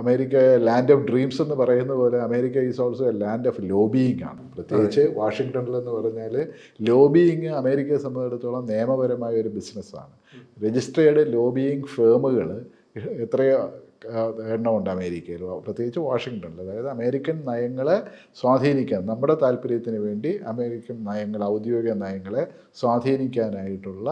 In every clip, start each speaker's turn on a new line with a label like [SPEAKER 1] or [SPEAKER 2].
[SPEAKER 1] America land of dreams എന്ന് പറയുന്ന പോലെ America is also a land of lobbying ആണ്. പ്രത്യേകിച്ച് വാഷിങ്ടണിൽ എന്ന് പറഞ്ഞാൽ ലോബിയിങ് അമേരിക്കയെ സംബന്ധിച്ചിടത്തോളം നിയമപരമായ ഒരു ബിസിനസ്സാണ് രജിസ്റ്റേർഡ് ലോബിയിങ് ഫേമുകൾ എത്രയോ എണ്ണമുണ്ട് അമേരിക്കയിൽ. പ്രത്യേകിച്ച് വാഷിങ്ടണിൽ. അതായത് അമേരിക്കൻ നയങ്ങളെ സ്വാധീനിക്കാൻ നമ്മുടെ താല്പര്യത്തിന് വേണ്ടി അമേരിക്കൻ നയങ്ങൾ ഔദ്യോഗിക നയങ്ങളെ സ്വാധീനിക്കാനായിട്ടുള്ള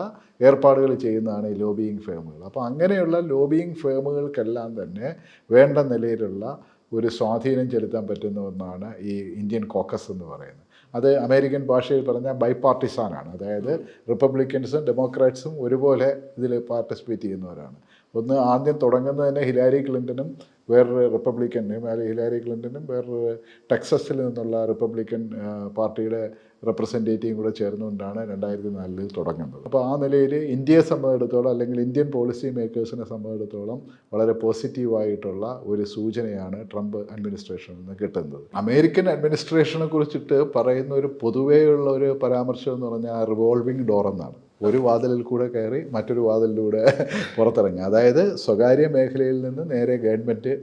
[SPEAKER 1] ഏർപ്പാടുകൾ ചെയ്യുന്നതാണ് ഈ ലോബിയിങ് ഫേമുകൾ. അപ്പോൾ അങ്ങനെയുള്ള ലോബിയിങ് ഫേമുകൾക്കെല്ലാം തന്നെ വേണ്ട നിലയിലുള്ള ഒരു സ്വാധീനം ചെലുത്താൻ പറ്റുന്ന ഒന്നാണ് ഈ ഇന്ത്യൻ കോക്കസ് എന്ന് പറയുന്നത്. അത് അമേരിക്കൻ ഭാഷയിൽ പറഞ്ഞാൽ ബൈ പാർട്ടിസാനാണ് അതായത് റിപ്പബ്ലിക്കൻസും ഡെമോക്രാറ്റ്സും ഒരുപോലെ ഇതിൽ പാർട്ടിസിപ്പേറ്റ് ചെയ്യുന്നവരാണ്. ഒന്ന് ആദ്യം തുടങ്ങുന്നത് തന്നെ ഹിലാരി ക്ലിന്റനും വേറൊരു റിപ്പബ്ലിക്കനും അല്ലെങ്കിൽ ഹിലാരി ക്ലിന്റനും വേറൊരു ടെക്സസിൽ നിന്നുള്ള റിപ്പബ്ലിക്കൻ പാർട്ടിയുടെ റെപ്രസെന്റേറ്റീവും കൂടെ ചേർന്നുകൊണ്ടാണ് രണ്ടായിരത്തി നാലിൽ തുടങ്ങുന്നത്. അപ്പോൾ ആ നിലയിൽ ഇന്ത്യയെ സംബന്ധിച്ചിടത്തോളം അല്ലെങ്കിൽ ഇന്ത്യൻ പോളിസി മേക്കേഴ്സിനെ സംബന്ധിച്ചിടത്തോളം വളരെ പോസിറ്റീവായിട്ടുള്ള ഒരു സൂചനയാണ് ട്രംപ് അഡ്മിനിസ്ട്രേഷനിൽ നിന്ന് കിട്ടുന്നത്. അമേരിക്കൻ അഡ്മിനിസ്ട്രേഷനെ കുറിച്ചിട്ട് പറയുന്ന ഒരു പൊതുവെയുള്ള ഒരു പരാമർശം എന്ന് പറഞ്ഞാൽ റിവോൾവിംഗ് ഡോർ എന്നാണ്. ഒരു വാതിലിൽ കൂടെ കയറി മറ്റൊരു വാതിലിലൂടെ പുറത്തിറങ്ങുക. അതായത് സ്വകാര്യ മേഖലയിൽ നിന്ന് നേരെ ഗവൺമെന്റ്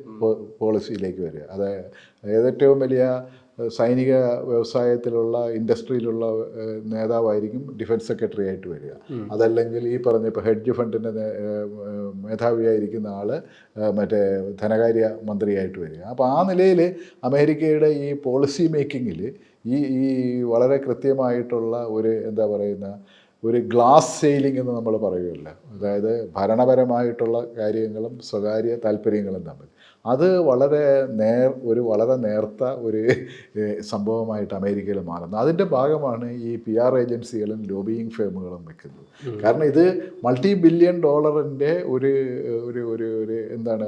[SPEAKER 1] പോളിസിയിലേക്ക് വരിക. അതായത് ഏറ്റവും വലിയ സൈനിക വ്യവസായത്തിലുള്ള ഇൻഡസ്ട്രിയിലുള്ള നേതാവായിരിക്കും ഡിഫൻസ് സെക്രട്ടറി ആയിട്ട് വരിക അതല്ലെങ്കിൽ ഈ പറഞ്ഞ ഇപ്പോൾ ഹെഡ്ജ് ഫണ്ടിന്റെ മേധാവിയായിരിക്കുന്ന ആൾ മറ്റേ ധനകാര്യ മന്ത്രിയായിട്ട് വരിക. അപ്പോൾ ആ നിലയിൽ അമേരിക്കയുടെ ഈ പോളിസി മേക്കിങ്ങിൽ ഈ ഈ വളരെ കൃത്യമായിട്ടുള്ള ഒരു എന്താ പറയുന്ന ഒരു ഗ്ലാസ് സെയിലിംഗ് എന്ന് നമ്മൾ പറയുമല്ലോ അതായത് ഭരണപരമായിട്ടുള്ള കാര്യങ്ങളും സ്വകാര്യ താല്പര്യങ്ങളും തമ്മിൽ അത് വളരെ നേർ ഒരു വളരെ നേർത്ത ഒരു സംഭവമായിട്ട് അമേരിക്കയിൽ മാറുന്നത് അതിന്റെ ഭാഗമാണ് ഈ പി ആർ ഏജൻസികളും ലോബിയിങ് ഫേമുകളും വെക്കുന്നത്. കാരണം ഇത് മൾട്ടി ബില്യൺ ഡോളറിന്റെ ഒരു ഒരു ഒരു ഒരു എന്താണ്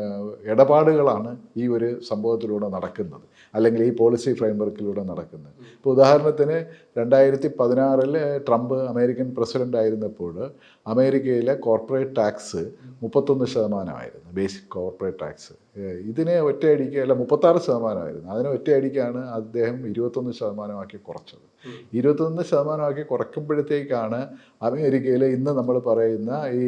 [SPEAKER 1] ഇടപാടുകളാണ് ഈ ഒരു സംഭവത്തിലൂടെ നടക്കുന്നത്. അല്ലെങ്കിൽ ഈ പോളിസി ഫ്രെയിംവർക്കിലൂടെ നടക്കുന്നത്. ഇപ്പോൾ ഉദാഹരണത്തിന് രണ്ടായിരത്തി പതിനാറിൽ ട്രംപ് അമേരിക്കൻ പ്രസിഡന്റ് ആയിരുന്നപ്പോൾ അമേരിക്കയിലെ കോർപ്പറേറ്റ് ടാക്സ് മുപ്പത്തൊന്ന് ശതമാനമായിരുന്നു. Basic corporate tax. ഇതിനെ ഒറ്റയടിക്ക് അല്ല മുപ്പത്താറ് ശതമാനമായിരുന്നു. അതിനെ ഒറ്റയടിക്കാണ് അദ്ദേഹം ഇരുപത്തൊന്ന് ശതമാനമാക്കി കുറച്ചത്. ഇരുപത്തൊന്ന് ശതമാനമാക്കി കുറയ്ക്കുമ്പോഴത്തേക്കാണ് അമേരിക്കയിൽ ഇന്ന് നമ്മൾ പറയുന്ന ഈ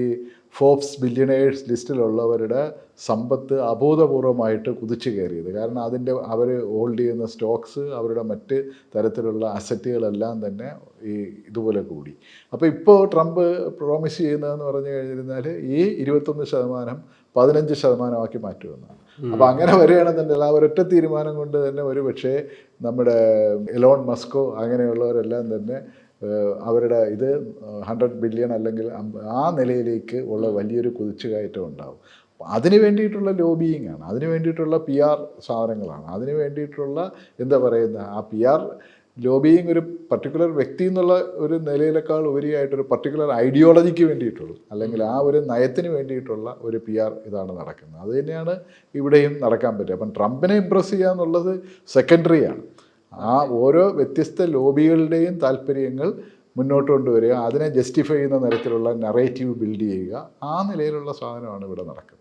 [SPEAKER 1] ഫോബ്സ് ബില്യണേഴ്സ് ലിസ്റ്റിലുള്ളവരുടെ സമ്പത്ത് അബോധപൂർവമായിട്ട് കുതിച്ചു കയറിയത്. കാരണം അതിന്റെ അവർ ഹോൾഡ് ചെയ്യുന്ന സ്റ്റോക്സ് അവരുടെ മറ്റ് തരത്തിലുള്ള അസറ്റുകളെല്ലാം തന്നെ ഈ ഇതുപോലെ കൂടി. അപ്പോൾ ഇപ്പോൾ ട്രംപ് പ്രോമിസ് ചെയ്യുന്നതെന്ന് പറഞ്ഞു കഴിഞ്ഞിരുന്നാൽ ഈ ഇരുപത്തൊന്ന് ശതമാനം പതിനഞ്ച് ശതമാനമാക്കി മാറ്റുമെന്നാണ്. അപ്പോൾ അങ്ങനെ വരികയാണെന്നുണ്ടെങ്കിൽ ആ ഒരൊറ്റ തീരുമാനം കൊണ്ട് തന്നെ ഒരു പക്ഷേ നമ്മുടെ എലോൺ മസ്കോ അങ്ങനെയുള്ളവരെല്ലാം തന്നെ അവരുടെ ഇത് ഹൺഡ്രഡ് ബില്യൺ അല്ലെങ്കിൽ ആ നിലയിലേക്ക് ഉള്ള വലിയൊരു കുതിച്ചുകയറ്റം ഉണ്ടാവും. അതിന് വേണ്ടിയിട്ടുള്ള ലോബിയിങ് ആണ്. അതിന് വേണ്ടിയിട്ടുള്ള പി ആർ സാധനങ്ങളാണ് അതിന് വേണ്ടിയിട്ടുള്ള എന്താ പറയുന്ന ആ പി ആർ ലോബിയിങ് ഒരു പർട്ടിക്കുലർ വ്യക്തി എന്നുള്ള ഒരു നിലയിലേക്കാൾ ഉപരിയായിട്ടൊരു പർട്ടിക്കുലർ ഐഡിയോളജിക്ക് വേണ്ടിയിട്ടുള്ളൂ. അല്ലെങ്കിൽ ആ ഒരു നയത്തിന് വേണ്ടിയിട്ടുള്ള ഒരു പി ആർ ഇതാണ് നടക്കുന്നത്. അത് തന്നെയാണ് ഇവിടെയും നടക്കാൻ പറ്റുക. അപ്പം ട്രംപിനെ ഇമ്പ്രസ് ചെയ്യുക എന്നുള്ളത് സെക്കൻഡറിയാണ് ആ ഓരോ വ്യത്യസ്ത ലോബികളുടെയും താല്പര്യങ്ങൾ മുന്നോട്ട് കൊണ്ടുവരിക അതിനെ ജസ്റ്റിഫൈ ചെയ്യുന്ന തരത്തിലുള്ള നറേറ്റീവ് ബിൽഡ് ചെയ്യുക ആ നിലയിലുള്ള സാധനമാണ് ഇവിടെ നടക്കുന്നത്.